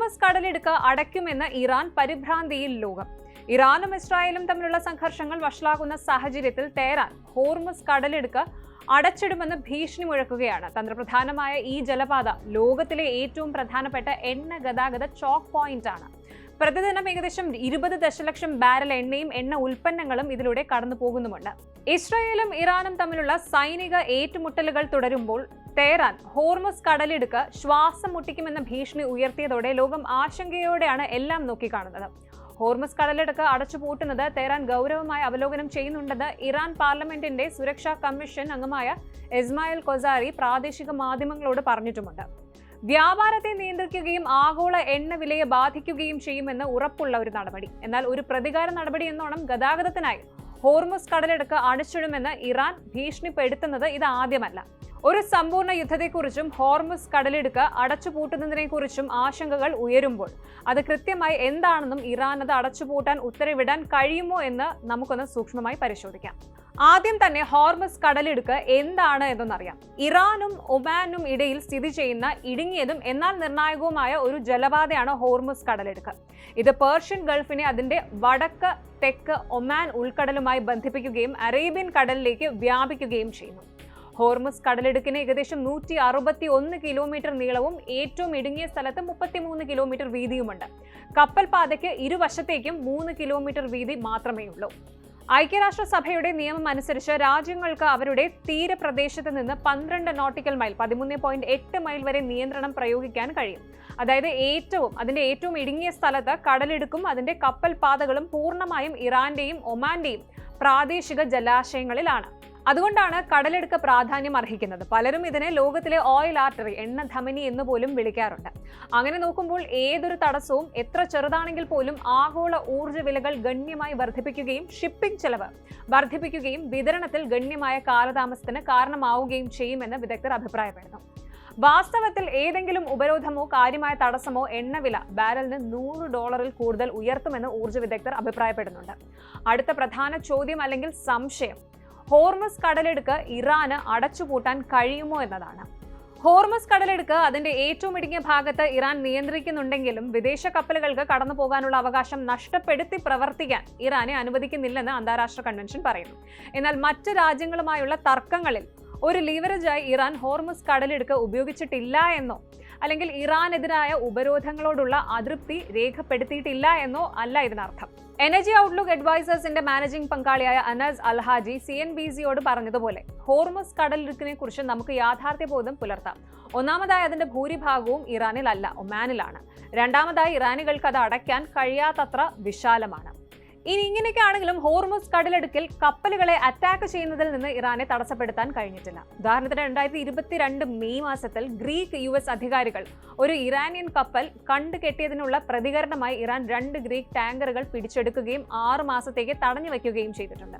Hormuz കടലിടുക്ക് അടയ്ക്കുമെന്ന് Iran പരിഭ്രാന്തിയിൽ ലോകം. ഇറാനും ഇസ്രായേലും തമ്മിലുള്ള സംഘർഷങ്ങൾ വഷളാകുന്ന സാഹചര്യത്തിൽ തേരാൻ ഹോർമസ് കടലിടുക്ക് അടച്ചിടുമെന്ന് ഭീഷണി മുഴക്കുകയാണ്. തന്ത്രപ്രധാനമായ ഈ ജലപാത ലോകത്തിലെ ഏറ്റവും പ്രധാനപ്പെട്ട എണ്ണ ഗതാഗത ചോക്ക് പോയിന്റാണ് പ്രതിദിനം ഏകദേശം ഇരുപത് ദശലക്ഷം ബാരൽ എണ്ണയും എണ്ണ ഉൽപ്പന്നങ്ങളും ഇതിലൂടെ കടന്നു പോകുന്നുമുണ്ട് ഇസ്രായേലും ഇറാനും തമ്മിലുള്ള സൈനിക ഏറ്റുമുട്ടലുകൾ തുടരുമ്പോൾ തേരാൻ ഹോർമസ് കടലിടുക്ക് ശ്വാസം മുട്ടിക്കുമെന്ന ഭീഷണി ഉയർത്തിയതോടെ ലോകം ആശങ്കയോടെയാണ് എല്ലാം നോക്കിക്കാണുന്നത്. ഹോർമസ് കടലിടുക്ക് അടച്ചുപൂട്ടുന്നത് തെഹ്റാൻ ഗൗരവമായി അവലോകനം ചെയ്യുന്നുണ്ടെന്ന് ഇറാൻ പാർലമെന്റിന്റെ സുരക്ഷാ കമ്മീഷൻ അംഗമായ ഇസ്മായിൽ കൊസാരി പ്രാദേശിക മാധ്യമങ്ങളോട് പറഞ്ഞിട്ടുമുണ്ട്. വ്യാപാരത്തെ നിയന്ത്രിക്കുകയും ആഗോള എണ്ണ വിലയെ ബാധിക്കുകയും ചെയ്യുമെന്ന് ഉറപ്പുള്ള ഒരു നടപടി. എന്നാൽ ഒരു പ്രതികാര നടപടി എന്നോണം ഗതാഗതത്തിനായി ഹോർമസ് കടലെടുക്ക് അടച്ചിടുമെന്ന് ഇറാൻ ഭീഷണിപ്പെടുത്തുന്നത് ഇത് ആദ്യമല്ല. ഒരു സമ്പൂർണ യുദ്ധത്തെക്കുറിച്ചും ഹോർമസ് കടലെടുക്ക് അടച്ചുപൂട്ടുന്നതിനെക്കുറിച്ചും ആശങ്കകൾ ഉയരുമ്പോൾ അത് കൃത്യമായി എന്താണെന്നും ഇറാൻ അത് അടച്ചുപൂട്ടാൻ ഉത്തരവിടാൻ കഴിയുമോ എന്ന് നമുക്കൊന്ന് സൂക്ഷ്മമായി പരിശോധിക്കാം. ആദ്യം തന്നെ ഹോർമസ് കടലിടുക്ക് എന്താണ് എന്നൊന്നറിയാം. ഇറാനും ഒമാനും ഇടയിൽ സ്ഥിതി ചെയ്യുന്ന ഇടുങ്ങിയതും എന്നാൽ നിർണായകവുമായ ഒരു ജലപാതയാണ് ഹോർമസ് കടലിടുക്ക്. ഇത് പേർഷ്യൻ ഗൾഫിനെ അതിന്റെ വടക്ക് തെക്ക് ഒമാൻ ഉൾക്കടലുമായി ബന്ധിപ്പിക്കുകയും അറേബ്യൻ കടലിലേക്ക് വ്യാപിക്കുകയും ചെയ്യുന്നു. ഹോർമസ് കടലിടുക്കിന് ഏകദേശം നൂറ്റി അറുപത്തി ഒന്ന് കിലോമീറ്റർ നീളവും ഏറ്റവും ഇടുങ്ങിയ സ്ഥലത്ത് മുപ്പത്തിമൂന്ന് കിലോമീറ്റർ വീതിയുമുണ്ട്. കപ്പൽ പാതയ്ക്ക് ഇരുവശത്തേക്കും മൂന്ന് കിലോമീറ്റർ വീതി മാത്രമേ ഉള്ളൂ. ഐക്യരാഷ്ട്രസഭയുടെ നിയമം അനുസരിച്ച് രാജ്യങ്ങൾക്ക് അവരുടെ തീരപ്രദേശത്ത് നിന്ന് പന്ത്രണ്ട് നോട്ടിക്കൽ മൈൽ പതിമൂന്ന് പോയിന്റ് എട്ട് മൈൽ വരെ നിയന്ത്രണം പ്രയോഗിക്കാൻ കഴിയും. അതായത് ഏറ്റവും അതിന്റെ ഏറ്റവും ഇടുങ്ങിയ സ്ഥലത്ത് കടലിടുക്കും അതിന്റെ കപ്പൽ പാതകളും പൂർണമായും ഇറാന്റെയും ഒമാന്റെയും പ്രാദേശിക ജലാശയങ്ങളിലാണ്. അതുകൊണ്ടാണ് കടലെടുക്ക് പ്രാധാന്യം അർഹിക്കുന്നത്. പലരും ഇതിനെ ലോകത്തിലെ ഓയിൽ ആർട്ടറി എണ്ണ ധമനി എന്ന് പോലും വിളിക്കാറുണ്ട്. അങ്ങനെ നോക്കുമ്പോൾ ഏതൊരു തടസ്സവും എത്ര ചെറുതാണെങ്കിൽ പോലും ആഗോള ഊർജ വിലകൾ ഗണ്യമായി വർദ്ധിപ്പിക്കുകയും ഷിപ്പിംഗ് ചെലവ് വർദ്ധിപ്പിക്കുകയും വിതരണത്തിൽ ഗണ്യമായ കാലതാമസത്തിന് കാരണമാവുകയും ചെയ്യുമെന്ന് വിദഗ്ധർ അഭിപ്രായപ്പെടുന്നു. വാസ്തവത്തിൽ ഏതെങ്കിലും ഉപരോധമോ കാര്യമായ തടസ്സമോ എണ്ണവില ബാരലിന് നൂറ് ഡോളറിൽ കൂടുതൽ ഉയർത്തുമെന്ന് ഊർജ വിദഗ്ധർ അഭിപ്രായപ്പെടുന്നുണ്ട്. അടുത്ത പ്രധാന ചോദ്യം അല്ലെങ്കിൽ സംശയം ഹോർമസ് കടലെടുക്ക് ഇറാന് അടച്ചുപൂട്ടാൻ കഴിയുമോ എന്നതാണ്. ഹോർമസ് കടലെടുക്ക് അതിന്റെ ഏറ്റവും ഇടുങ്ങിയ ഭാഗത്ത് ഇറാൻ നിയന്ത്രിക്കുന്നുണ്ടെങ്കിലും വിദേശ കപ്പലുകൾക്ക് കടന്നു പോകാനുള്ള അവകാശം നഷ്ടപ്പെടുത്തി പ്രവർത്തിക്കാൻ ഇറാനെ അനുവദിക്കുന്നില്ലെന്ന് അന്താരാഷ്ട്ര കൺവെൻഷൻ പറയുന്നു. എന്നാൽ മറ്റ് രാജ്യങ്ങളുമായുള്ള തർക്കങ്ങളിൽ ഒരു ലീവറേജായി ഇറാൻ ഹോർമസ് കടലെടുക്ക് ഉപയോഗിച്ചിട്ടില്ല എന്നോ അല്ലെങ്കിൽ ഇറാനെതിരായ ഉപരോധങ്ങളോടുള്ള അതൃപ്തി രേഖപ്പെടുത്തിയിട്ടില്ല എന്നോ അല്ല ഇതിനർത്ഥം. എനർജി ഔട്ട്ലുക്ക് അഡ്വൈസേഴ്സിന്റെ മാനേജിംഗ് പങ്കാളിയായ Anas Alhaji C N B സിയോട് പറഞ്ഞതുപോലെ ഹോർമസ് കടലിടുക്കിനെ കുറിച്ച് നമുക്ക് യാഥാർത്ഥ്യബോധം പുലർത്താം. ഒന്നാമതായി അതിന്റെ ഭൂരിഭാഗവും ഇറാനിലല്ല ഒമാനിലാണ്. രണ്ടാമതായി ഇറാനികൾക്ക് അത് അടയ്ക്കാൻ കഴിയാത്തത്ര വിശാലമാണ്. ഇനി ഇങ്ങനെയൊക്കെ ആണെങ്കിലും ഹോർമസ് കടലെടുക്കിൽ കപ്പലുകളെ അറ്റാക്ക് ചെയ്യുന്നതിൽ നിന്ന് ഇറാനെ തടസ്സപ്പെടുത്താൻ കഴിഞ്ഞിട്ടില്ല. ഉദാഹരണത്തിന് രണ്ടായിരത്തി ഇരുപത്തിരണ്ട് മെയ് മാസത്തിൽ ഗ്രീക്ക് യു എസ് അധികാരികൾ ഒരു ഇറാനിയൻ കപ്പൽ കണ്ടു കെട്ടിയതിനുള്ള പ്രതികരണമായി ഇറാൻ രണ്ട് ഗ്രീക്ക് ടാങ്കറുകൾ പിടിച്ചെടുക്കുകയും ആറ് മാസത്തേക്ക് തടഞ്ഞു വയ്ക്കുകയും ചെയ്തിട്ടുണ്ട്.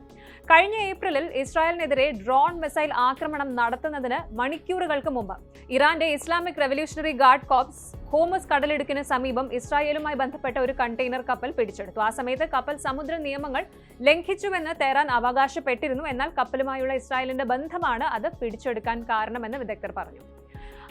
കഴിഞ്ഞ ഏപ്രിലിൽ ഇസ്രായേലിനെതിരെ ഡ്രോൺ മിസൈൽ ആക്രമണം നടത്തുന്നതിന് മണിക്കൂറുകൾക്ക് മുമ്പ് ഇറാന്റെ Islamic revolutionary guard corps Hormuz കടലിടുക്കിന് സമീപം ഇസ്രായേലുമായി ബന്ധപ്പെട്ട ഒരു കണ്ടെയ്നർ കപ്പൽ പിടിച്ചെടുത്തു. ആ സമയത്ത് കപ്പൽ സമുദ്ര നിയമങ്ങൾ ലംഘിച്ചുവെന്ന് തെഹ്റാൻ അവകാശപ്പെട്ടിരുന്നു. എന്നാൽ കപ്പലുമായുള്ള ഇസ്രായേലിന്റെ ബന്ധമാണ് അത് പിടിച്ചെടുക്കാൻ കാരണമെന്ന് വിദഗ്ധർ പറഞ്ഞു.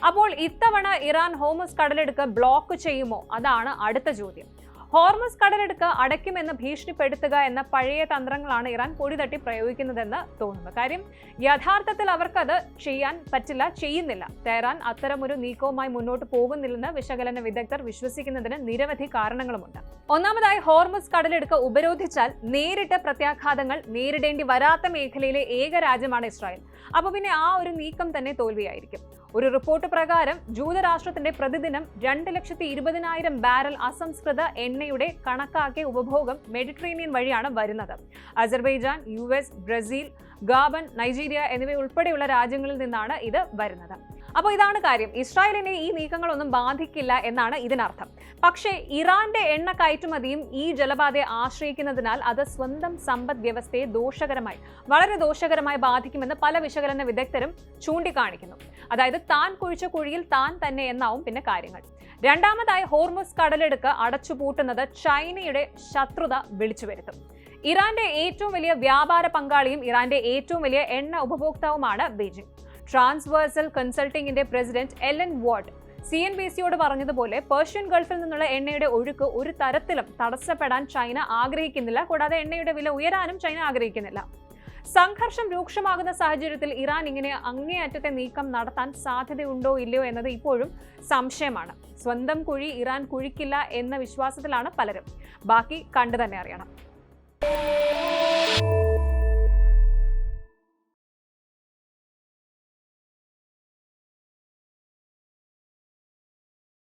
അപ്പോൾ ഇത്തവണ ഇറാൻ ഹോമസ് കടലെടുക്ക് ബ്ലോക്ക് ചെയ്യുമോ? അതാണ് അടുത്ത ചോദ്യം. ഹോർമസ് കടലെടുക്ക് അടയ്ക്കുമെന്ന് ഭീഷണിപ്പെടുത്തുക എന്ന പഴയ തന്ത്രങ്ങളാണ് ഇറാൻ പൊടിതട്ടി പ്രയോഗിക്കുന്നതെന്ന് തോന്നുന്നു. കാര്യം യഥാർത്ഥത്തിൽ അവർക്കത് ചെയ്യാൻ പറ്റില്ല ചെയ്യുന്നില്ല. തെഹ്റാൻ അത്തരമൊരു നീക്കവുമായി മുന്നോട്ട് പോകുന്നില്ലെന്ന് വിശകലന വിദഗ്ധർ വിശ്വസിക്കുന്നതിന് നിരവധി കാരണങ്ങളുമുണ്ട്. ഒന്നാമതായി ഹോർമസ് കടലെടുക്ക് ഉപരോധിച്ചാൽ നേരിട്ട് പ്രത്യാഘാതങ്ങൾ നേരിടേണ്ടി വരാത്ത മേഖലയിലെ ഏക രാജ്യമാണ് ഇസ്രായേൽ. അപ്പോൾ പിന്നെ ആ ഒരു നീക്കം തന്നെ തോൽവിയായിരിക്കും. ഒരു റിപ്പോർട്ട് പ്രകാരം ജൂതരാഷ്ട്രത്തിന്റെ പ്രതിദിനം രണ്ട് ലക്ഷത്തി ഇരുപതിനായിരം ബാരൽ അസംസ്കൃത എണ്ണയുടെ കണക്കാക്കിയ ഉപഭോഗം മെഡിറ്ററേനിയൻ വഴിയാണ് വരുന്നത്. Azerbaijan U S Brazil Gabon Nigeria എന്നിവ ഉൾപ്പെടെയുള്ള രാജ്യങ്ങളിൽ നിന്നാണ് ഇത് വരുന്നത്. അപ്പോൾ ഇതാണ് കാര്യം. ഇസ്രായേലിനെ ഈ നീക്കങ്ങളൊന്നും ബാധിക്കില്ല എന്നാണ് ഇതിനർത്ഥം. പക്ഷേ ഇറാന്റെ എണ്ണ കയറ്റുമതിയും ഈ ജലപാതയെ ആശ്രയിക്കുന്നതിനാൽ അത് സ്വന്തം സമ്പദ് വ്യവസ്ഥയെ ദോഷകരമായി വളരെ ദോഷകരമായി ബാധിക്കുമെന്ന് പല വിശകലന വിദഗ്ധരും ചൂണ്ടിക്കാണിക്കുന്നു. അതായത് താൻ കുഴിച്ച കുഴിയിൽ താൻ തന്നെ എന്നാവും പിന്നെ കാര്യങ്ങൾ. രണ്ടാമതായി ഹോർമസ് കടലെടുക്ക് അടച്ചുപൂട്ടുന്നത് ചൈനയുടെ ശത്രുത വിളിച്ചു വരുത്തും ഇറാന്റെ ഏറ്റവും വലിയ വ്യാപാര പങ്കാളിയും ഇറാന്റെ ഏറ്റവും വലിയ എണ്ണ ഉപഭോക്താവുമാണ് Beijing Transversal കൺസൾട്ടിംഗിന്റെ president Ellen Wald C N B സിയോട് പറഞ്ഞതുപോലെ പേർഷ്യൻ ഗൾഫിൽ നിന്നുള്ള എണ്ണയുടെ ഒഴുക്ക് ഒരു തരത്തിലും തടസ്സപ്പെടാൻ ചൈന ആഗ്രഹിക്കുന്നില്ല. കൂടാതെ എണ്ണയുടെ വില ഉയരാനും ചൈന ആഗ്രഹിക്കുന്നില്ല. സംഘർഷം രൂക്ഷമാകുന്ന സാഹചര്യത്തിൽ ഇറാൻ ഇങ്ങനെ അങ്ങേയറ്റത്തെ നീക്കം നടത്താൻ സാധ്യതയുണ്ടോ ഇല്ലയോ എന്നത് ഇപ്പോഴും സംശയമാണ്. സ്വന്തം കുഴി ഇറാൻ കുഴിക്കില്ല എന്ന വിശ്വാസത്തിലാണ് പലരും. ബാക്കി കണ്ടു തന്നെ അറിയണം.